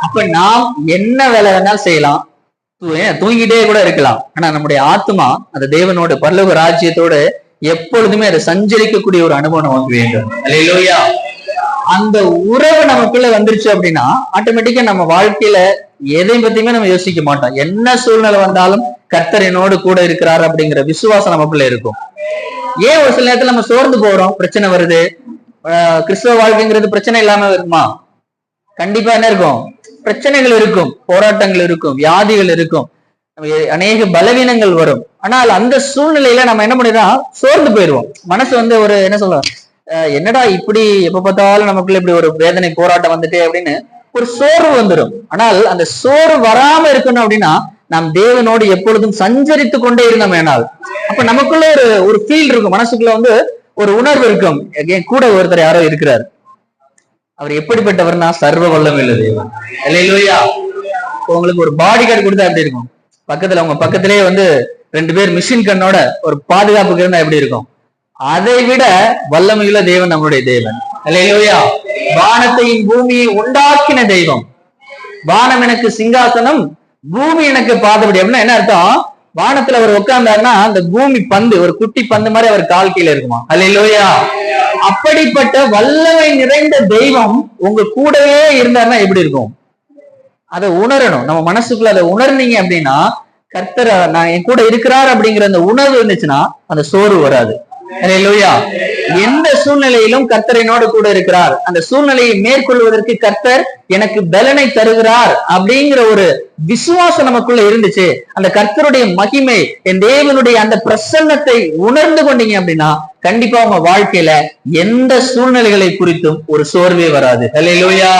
அப்ப நாம் என்ன வேலை வேணாலும் செய்யலாம். ஏன் தூங்கிட்டே கூட இருக்கலாம். ஆனா நம்முடைய ஆத்மா அந்த தேவனோட பல்லவ ராஜ்யத்தோட எப்பொழுதுமே அதை சஞ்சரிக்கக்கூடிய ஒரு அனுபவம் நமக்கு வேண்டும். இல்லையா அந்த உறவு நமக்குள்ள வந்துருச்சு அப்படின்னா ஆட்டோமேட்டிக்கா நம்ம வாழ்க்கையில எதையும் பத்தியுமே நம்ம யோசிக்க மாட்டோம். என்ன சூழ்நிலை வந்தாலும் கர்த்தர் என்னோடு கூட இருக்கிறார் அப்படிங்கிற விசுவாசம் நமக்குள்ள இருக்கும். ஏன் ஒரு சில நேரத்துல நம்ம சோர்ந்து போறோம்? பிரச்சனை வருது. ஆஹ் கிறிஸ்தவ வாழ்க்கைங்கிறது பிரச்சனை இல்லாம இருக்குமா? கண்டிப்பா என்ன இருக்கும்? பிரச்சனைகள் இருக்கும் போராட்டங்கள் இருக்கும் வியாதிகள் இருக்கும். அநேக பலவீனங்கள் வரும். ஆனால் அந்த சூழ்நிலையில நம்ம என்ன பண்ணிடுறோம்? சோர்ந்து போயிடுவோம். மனசு வந்து ஒரு என்ன சொல்ல என்னடா இப்படி எப்ப பார்த்தாலும் நமக்குள்ள இப்படி ஒரு வேதனை போராட்டம் வந்துட்டே அப்படின்னு ஒரு சோர்வு வந்துடும் ஆனால் அந்த சோர்வு வராம இருக்கணும் அப்படின்னா நாம் தேவனோடு எப்பொழுதும் சஞ்சரித்து கொண்டே இருந்தோம் ஏனால் அப்ப நமக்குள்ள ஒரு ஒரு ஃபீல் இருக்கும். மனசுக்குள்ள வந்து ஒரு உணர்வு இருக்கும். என் கூட ஒருத்தர் யாரோ இருக்கிறார். அவர் எப்படிப்பட்டவர்னா சர்வ வல்லமையுள்ள தேவன். இல்லையா உங்களுக்கு ஒரு பாடி கார்டு கொடுத்தா எப்படி இருக்கும்? பக்கத்துல உங்க பக்கத்திலேயே வந்து ரெண்டு பேர் மிஷின் கண்ணோட ஒரு பாதுகாப்புக்கு இருந்தா எப்படி இருக்கும்? அதை விட வல்லமையுள்ள தெய்வம் நம்மளுடைய தெய்வன் இல்லையா வானத்தையும் பூமியை உண்டாக்கின தெய்வம். வானம் எனக்கு சிங்காசனம் பூமி எனக்கு பாதபடி. அப்படின்னா என்ன அர்த்தம்? வானத்துல அவர் உட்கார்ந்தாருன்னா அந்த பூமி பந்து ஒரு குட்டி பந்து மாதிரி அவர் கால் கீழே இருக்குமா? அல்லையா அப்படிப்பட்ட வல்லமை நிறைந்த தெய்வம் உங்க கூடவே இருந்தாருன்னா எப்படி இருக்கும்? அதை உணரணும். நம்ம மனசுக்குள்ள அதை உணர்ந்தீங்க அப்படின்னா கர்த்தர் நான் என் கூட இருக்கிறார் அப்படிங்கிற அந்த உணர்வு இருந்துச்சுன்னா அந்த சோறு வராது. எந்த சூழ்நிலையிலும் கர்த்தர் என்னோடு கூட இருக்கிறார். அந்த சூழ்நிலையை மேற்கொள்வதற்கு கர்த்தர் எனக்கு பலனை தருகிறார் அப்படிங்கிற ஒரு விசுவாசம் நமக்குள்ள இருந்துச்சு. அந்த கர்த்தருடைய மகிமை என் தேவனுடைய அந்த பிரசன்னத்தை உணர்ந்து கொண்டீங்க அப்படின்னா கண்டிப்பா உங்க வாழ்க்கையில எந்த சூழ்நிலைகளை குறித்தும் ஒரு சோர்வே வராது. அல்லேலூயா